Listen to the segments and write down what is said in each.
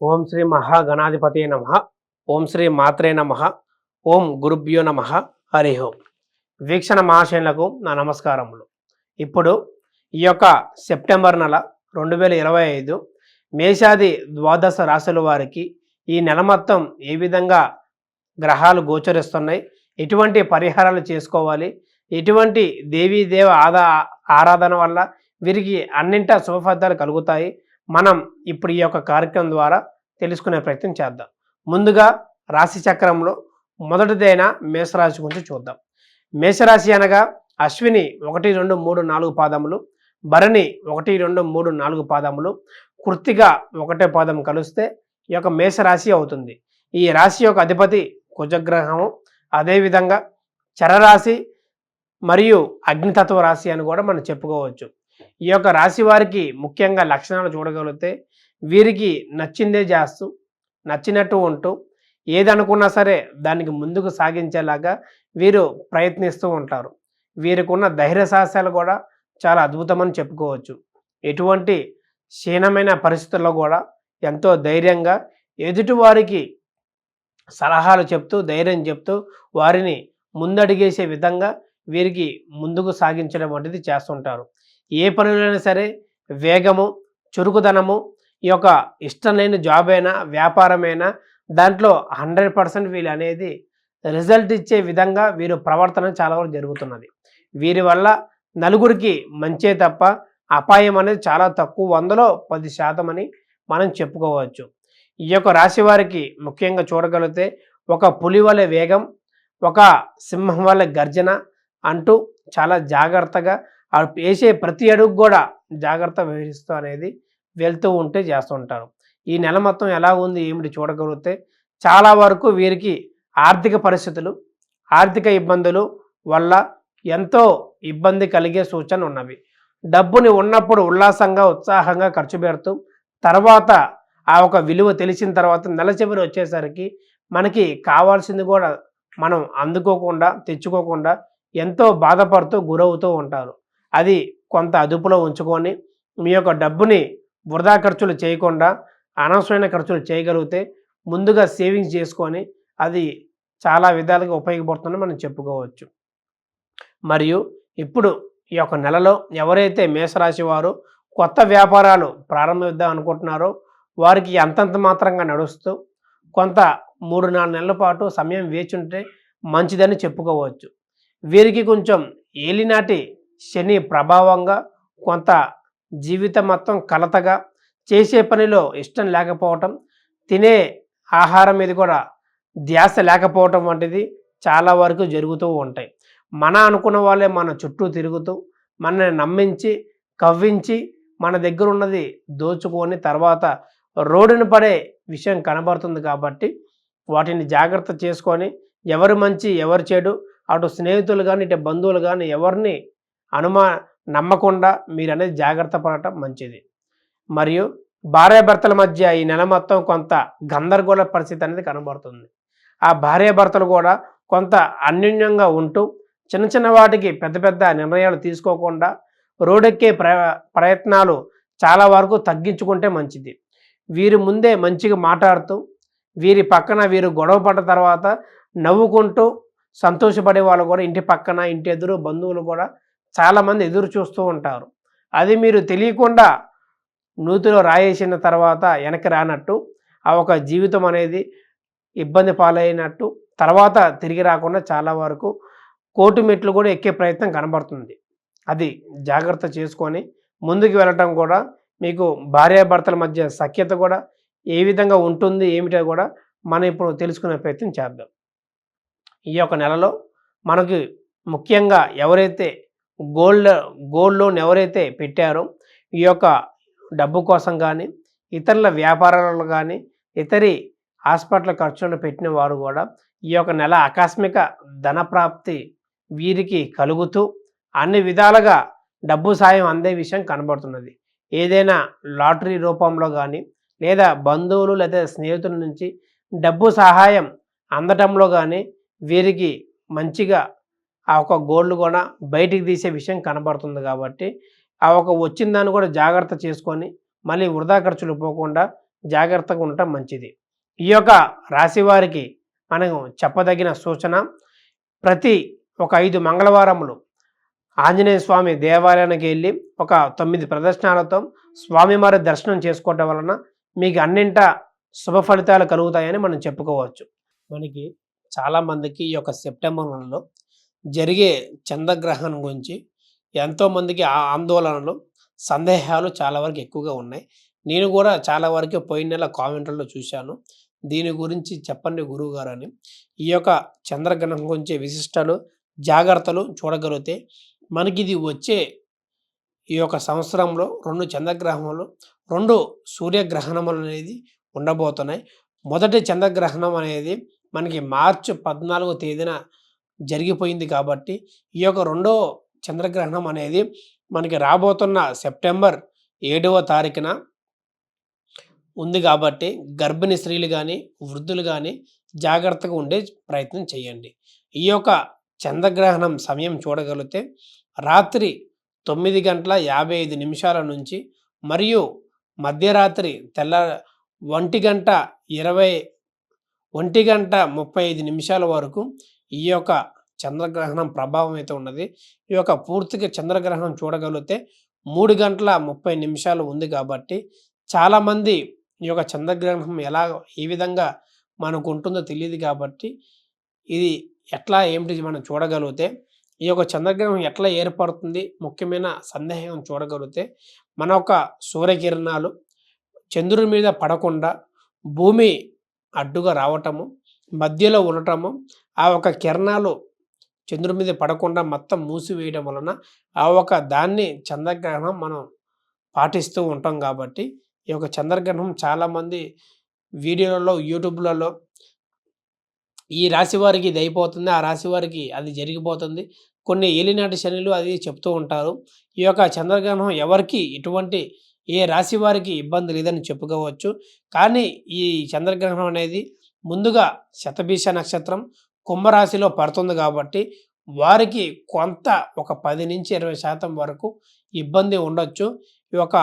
ఓం శ్రీ మహాగణాధిపతి నమ. ఓం శ్రీ మాత్రే నమ. ఓం గురుభ్యో నమ. హరి ఓం. వీక్షణ మహాశయులకు నా నమస్కారములు. ఇప్పుడు ఈ యొక్క సెప్టెంబర్ నెల రెండు వేల ఇరవై ఐదు మేషాది ద్వాదశ రాశుల వారికి ఈ నెల మొత్తం ఏ విధంగా గ్రహాలు గోచరిస్తున్నాయి ఎటువంటి పరిహారాలు చేసుకోవాలి ఎటువంటి దేవీదేవ ఆదా ఆరాధన వల్ల వీరికి అన్నింటా శుభఫలితాలు కలుగుతాయి మనం ఇప్పుడు ఈ యొక్క కార్యక్రమం ద్వారా తెలుసుకునే ప్రయత్నం చేద్దాం. ముందుగా రాశి చక్రంలో మొదటిదైన మేషరాశి గురించి చూద్దాం. మేషరాశి అనగా అశ్విని ఒకటి రెండు మూడు నాలుగు పాదములు భరణి ఒకటి రెండు మూడు నాలుగు పాదములు కృత్తిగా ఒకటే పాదం కలిస్తే ఈ యొక్క మేషరాశి అవుతుంది. ఈ రాశి యొక్క అధిపతి కుజగ్రహము. అదేవిధంగా చరరాశి మరియు అగ్నితత్వ రాశి అని కూడా మనం చెప్పుకోవచ్చు. ఈ యొక్క రాశి వారికి ముఖ్యంగా లక్షణాలు చూడగలిగితే వీరికి నచ్చిందే చేస్తూ నచ్చినట్టు ఉంటూ ఏదనుకున్నా సరే దానికి ముందుకు సాగించేలాగా వీరు ప్రయత్నిస్తూ ఉంటారు. వీరికున్న ధైర్య సాహసాలు కూడా చాలా అద్భుతమని చెప్పుకోవచ్చు. ఎటువంటి క్షీణమైన పరిస్థితుల్లో కూడా ఎంతో ధైర్యంగా ఎదుటివారికి సలహాలు చెప్తూ ధైర్యం చెప్తూ వారిని ముందడిగేసే విధంగా వీరికి ముందుకు సాగించడం వంటిది చేస్తుంటారు. ఏ పనులైనా సరే వేగము చురుకుదనము ఈ యొక్క ఇష్టం లేని జాబ్ అయినా వ్యాపారమైనా దాంట్లో హండ్రెడ్ పర్సెంట్ వీళ్ళు అనేది రిజల్ట్ ఇచ్చే విధంగా వీరు ప్రవర్తన చాలా వరకు జరుగుతున్నది. వీరి వల్ల నలుగురికి మంచే తప్ప అపాయం అనేది చాలా తక్కువ వందలో పది శాతం అని మనం చెప్పుకోవచ్చు. ఈ యొక్క రాశి వారికి ముఖ్యంగా చూడగలిగితే ఒక పులి వలె వేగం ఒక సింహం వల్ల గర్జన అంటూ చాలా జాగ్రత్తగా ఆ వేసే ప్రతి అడుగు కూడా జాగ్రత్త వ్యవహరిస్తూ అనేది వెళ్తూ ఉంటే చేస్తుంటారు ఈ నెల మొత్తం ఎలా ఉంది ఏమిటి చూడగలిగితే చాలా వరకు వీరికి ఆర్థిక పరిస్థితులు ఆర్థిక ఇబ్బందులు వల్ల ఎంతో ఇబ్బంది కలిగే సూచనలు ఉన్నవి. డబ్బుని ఉన్నప్పుడు ఉల్లాసంగా ఉత్సాహంగా ఖర్చు పెడుతూ తర్వాత ఆ ఒక విలువ తెలిసిన తర్వాత నెల చివరి వచ్చేసరికి మనకి కావాల్సింది కూడా మనం అందుకోకుండా తెచ్చుకోకుండా ఎంతో బాధపడుతూ గురవుతూ ఉంటారు. అది కొంత అదుపులో ఉంచుకొని మీ యొక్క డబ్బుని వృధా ఖర్చులు చేయకుండా అనవసరమైన ఖర్చులు చేయగలిగితే ముందుగా సేవింగ్స్ చేసుకొని అది చాలా విధాలుగా ఉపయోగపడుతుందని మనం చెప్పుకోవచ్చు. మరియు ఇప్పుడు ఈ యొక్క నెలలో ఎవరైతే మేషరాశి వారు కొత్త వ్యాపారాలు ప్రారంభిద్దాం అనుకుంటున్నారో వారికి అంతంత మాత్రంగా నడుస్తూ కొంత మూడు నాలుగు నెలల పాటు సమయం వేచి ఉంటే మంచిదని చెప్పుకోవచ్చు. వీరికి కొంచెం ఏలినాటి శని ప్రభావంగా కొంత జీవితం మొత్తం కలతగా చేసే పనిలో ఇష్టం లేకపోవటం తినే ఆహారం మీద కూడా ధ్యాస లేకపోవటం వంటిది చాలా వరకు జరుగుతూ ఉంటాయి. మన అనుకున్న వాళ్ళే మన చుట్టూ తిరుగుతూ మనని నమ్మించి కవ్వించి మన దగ్గర ఉన్నది దోచుకొని తర్వాత రోడ్డును పడే విషయం కనబడుతుంది కాబట్టి వాటిని జాగ్రత్త చేసుకొని ఎవరు మంచి ఎవరు చెడు అటు స్నేహితులు కానీ ఇటు బంధువులు కానీ ఎవరిని అనుమా నమ్మకుండా మీరు అనేది జాగ్రత్త పడటం మంచిది. మరియు భార్యాభర్తల మధ్య ఈ నెల మొత్తం కొంత గందరగోళ పరిస్థితి అనేది కనబడుతుంది. ఆ భార్యాభర్తలు కూడా కొంత అన్యోన్యంగా ఉంటూ చిన్న చిన్న వాటికి పెద్ద పెద్ద నిర్ణయాలు తీసుకోకుండా రోడెక్కే ప్ర ప్రయత్నాలు చాలా వరకు తగ్గించుకుంటే మంచిది. వీరి ముందే మంచిగా మాట్లాడుతూ వీరి పక్కన వీరు గొడవ పడ్డ తర్వాత నవ్వుకుంటూ సంతోషపడే వాళ్ళు కూడా ఇంటి పక్కన ఇంటి ఎదురు బంధువులు కూడా చాలామంది ఎదురు చూస్తూ ఉంటారు. అది మీరు తెలియకుండా నూతిలో రాయేసిన తర్వాత వెనక్కి రానట్టు ఆ ఒక జీవితం అనేది ఇబ్బంది పాలైనట్టు తర్వాత తిరిగి రాకుండా చాలా వరకు కోటు మెట్లు కూడా ఎక్కే ప్రయత్నం కనబడుతుంది. అది జాగ్రత్త చేసుకొని ముందుకు వెళ్ళటం కూడా మీకు భార్యాభర్తల మధ్య సఖ్యత కూడా ఏ విధంగా ఉంటుంది ఏమిటో కూడా మనం ఇప్పుడు తెలుసుకునే ప్రయత్నం చేద్దాం. ఈ యొక్క నెలలో మనకి ముఖ్యంగా ఎవరైతే గోల్డ్ గోల్డ్ లోన్ ఎవరైతే పెట్టారో ఈ యొక్క డబ్బు కోసం కానీ ఇతరుల వ్యాపారాలను కానీ ఇతరి హాస్పిటల్ ఖర్చులను పెట్టిన వారు కూడా ఈ యొక్క నెల ఆకస్మిక ధనప్రాప్తి వీరికి కలుగుతూ అన్ని విధాలుగా డబ్బు సాయం అందే విషయం కనబడుతున్నది. ఏదైనా లాటరీ రూపంలో కానీ లేదా బంధువులు లేదా స్నేహితుల నుంచి డబ్బు సహాయం అందటంలో కానీ వీరికి మంచిగా ఆ ఒక గోల్డ్ కూడా బయటికి తీసే విషయం కనబడుతుంది కాబట్టి ఆ ఒక వచ్చిన దాన్ని కూడా జాగ్రత్త చేసుకొని మళ్ళీ వృధా ఖర్చులు పోకుండా జాగ్రత్తగా ఉండటం మంచిది. ఈ యొక్క రాశి వారికి మనం చెప్పదగిన సూచన ప్రతి ఒక ఐదు మంగళవారములు ఆంజనేయ స్వామి దేవాలయానికి వెళ్ళి ఒక తొమ్మిది ప్రదర్శనాలతో స్వామివారి దర్శనం చేసుకోవటం వలన మీకు అన్నింట శుభ ఫలితాలు కలుగుతాయని మనం చెప్పుకోవచ్చు. మనకి చాలామందికి ఈ యొక్క సెప్టెంబర్ నెలలో జరిగే చంద్రగ్రహణం గురించి ఎంతోమందికి ఆ ఆందోళనలు సందేహాలు చాలా వరకు ఎక్కువగా ఉన్నాయి. నేను కూడా చాలా వరకు పోయిన నెల కామెంట్లలో చూశాను. దీని గురించి చెప్పండి గురువు గారు అని. ఈ యొక్క చంద్రగ్రహణం గురించి విశిష్టాలు జాగ్రత్తలు చూడగలిగితే మనకి ఇది వచ్చే ఈ యొక్క సంవత్సరంలో రెండు చంద్రగ్రహణములు రెండు సూర్యగ్రహణములు అనేది ఉండబోతున్నాయి. మొదటి చంద్రగ్రహణం అనేది మనకి మార్చి పద్నాలుగో తేదీన జరిగిపోయింది కాబట్టి ఈ యొక్క రెండో చంద్రగ్రహణం అనేది మనకి రాబోతున్న సెప్టెంబర్ ఏడవ తారీఖున ఉంది కాబట్టి గర్భిణీ స్త్రీలు కానీ వృద్ధులు కానీ జాగ్రత్తగా ఉండే ప్రయత్నం చేయండి. ఈ యొక్క చంద్రగ్రహణం సమయం చూడగలిగితే రాత్రి తొమ్మిది గంటల యాభై ఐదు నిమిషాల నుంచి మరియు మధ్యరాత్రి తెల్ల ఒంటి గంట ఇరవై ఒంటి గంట ముప్పై ఐదు నిమిషాల వరకు ఈ యొక్క చంద్రగ్రహణం ప్రభావం అయితే ఉన్నది. ఈ యొక్క పూర్తిగా చంద్రగ్రహణం చూడగలిగితే మూడు గంటల ముప్పై నిమిషాలు ఉంది కాబట్టి చాలామంది ఈ యొక్క చంద్రగ్రహణం ఎలా ఏ విధంగా మనకు ఉంటుందో తెలియదు కాబట్టి ఇది ఎట్లా ఏమిటి మనం చూడగలిగితే ఈ యొక్క చంద్రగ్రహణం ఎట్లా ఏర్పడుతుంది ముఖ్యమైన సందేహం చూడగలిగితే మన యొక్క సూర్యకిరణాలు చంద్రుడి మీద పడకుండా భూమి అడ్డుగా రావటము మధ్యలో ఉండటము ఆ ఒక కిరణాలు చంద్రుడి మీద పడకుండా మొత్తం మూసివేయడం వలన ఆ ఒక దాన్ని చంద్రగ్రహణం మనం పాటిస్తూ ఉంటాం కాబట్టి ఈ యొక్క చంద్రగ్రహణం చాలామంది వీడియోలలో యూట్యూబ్లలో ఈ రాశి వారికి ఇది అయిపోతుంది ఆ రాశి వారికి అది జరిగిపోతుంది. కొన్ని ఏలినాటి శనిలు అది చెప్తూ ఉంటారు. ఈ యొక్క చంద్రగ్రహణం ఎవరికి ఎటువంటి ఏ రాశి వారికి ఇబ్బంది లేదని చెప్పుకోవచ్చు. కానీ ఈ చంద్రగ్రహణం అనేది ముందుగా శతభీష నక్షత్రం కుంభరాశిలో పడుతుంది కాబట్టి వారికి కొంత ఒక పది నుంచి ఇరవై శాతం వరకు ఇబ్బంది ఉండొచ్చు. ఈ యొక్క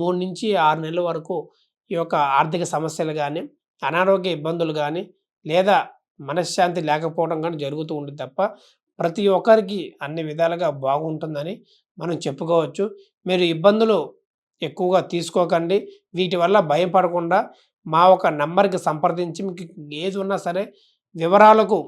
మూడు నుంచి ఆరు నెలల వరకు ఈ యొక్క ఆర్థిక సమస్యలు కానీ అనారోగ్య ఇబ్బందులు కానీ లేదా మనశ్శాంతి లేకపోవడం కానీ జరుగుతూ ఉంటుంది తప్ప ప్రతి ఒక్కరికి అన్ని విధాలుగా బాగుంటుందని మనం చెప్పుకోవచ్చు. మీరు ఇబ్బందులు ఎక్కువగా తీసుకోకండి. వీటి వల్ల భయపడకుండా మా ఒక నెంబర్కి సంప్రదించి మీకు ఏది ఉన్నా సరే వివరాలకు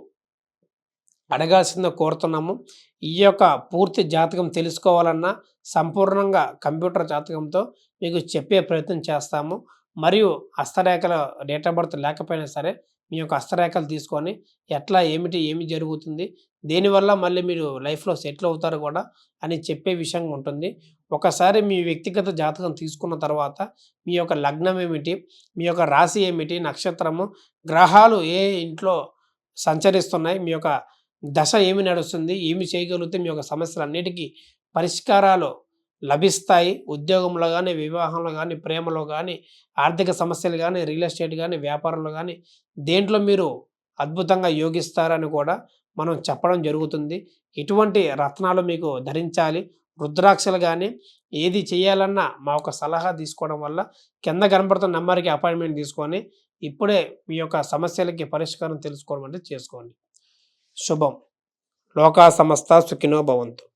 అడగాల్సిందో కోరుతున్నాము. ఈ యొక్క పూర్తి జాతకం తెలుసుకోవాలన్నా సంపూర్ణంగా కంప్యూటర్ జాతకంతో మీకు చెప్పే ప్రయత్నం చేస్తాము. మరియు హస్తరేఖల డేట్ ఆఫ్ బర్త్ లేకపోయినా సరే మీ యొక్క హస్తరేఖలు తీసుకొని ఎట్లా ఏమిటి ఏమి జరుగుతుంది దేనివల్ల మళ్ళీ మీరు లైఫ్లో సెటిల్ అవుతారు కూడా అని చెప్పే విషయంగా ఉంటుంది. ఒకసారి మీ వ్యక్తిగత జాతకం తీసుకున్న తర్వాత మీ యొక్క లగ్నం ఏమిటి మీ యొక్క రాశి ఏమిటి నక్షత్రము గ్రహాలు ఏ ఇంట్లో సంచరిస్తున్నాయి. మీ యొక్క దశ ఏమి నడుస్తుంది? ఏమి చేయగలిగితే మీ యొక్క సమస్యలన్నిటికీ పరిష్కారాలు లభిస్తాయి? ఉద్యోగంలో కానీ వివాహంలో కానీ ప్రేమలో కానీ ఆర్థిక సమస్యలు కానీ రియల్ ఎస్టేట్ కానీ వ్యాపారంలో కానీ దేంట్లో మీరు అద్భుతంగా యోగిస్తారని కూడా మనం చెప్పడం జరుగుతుంది. ఇటువంటి రత్నాలు మీకు ధరించాలి. రుద్రాక్షలు కానీ ఏది చేయాలన్నా మా ఒక సలహా తీసుకోవడం వల్ల కింద కనపడుతున్న నెంబర్కి అపాయింట్మెంట్ తీసుకొని ఇప్పుడే మీ యొక్క సమస్యలకి పరిష్కారం తెలుసుకోవడం అంటే చేసుకోండి. శుభం. లోకా సమస్త సుఖినో భవంతు.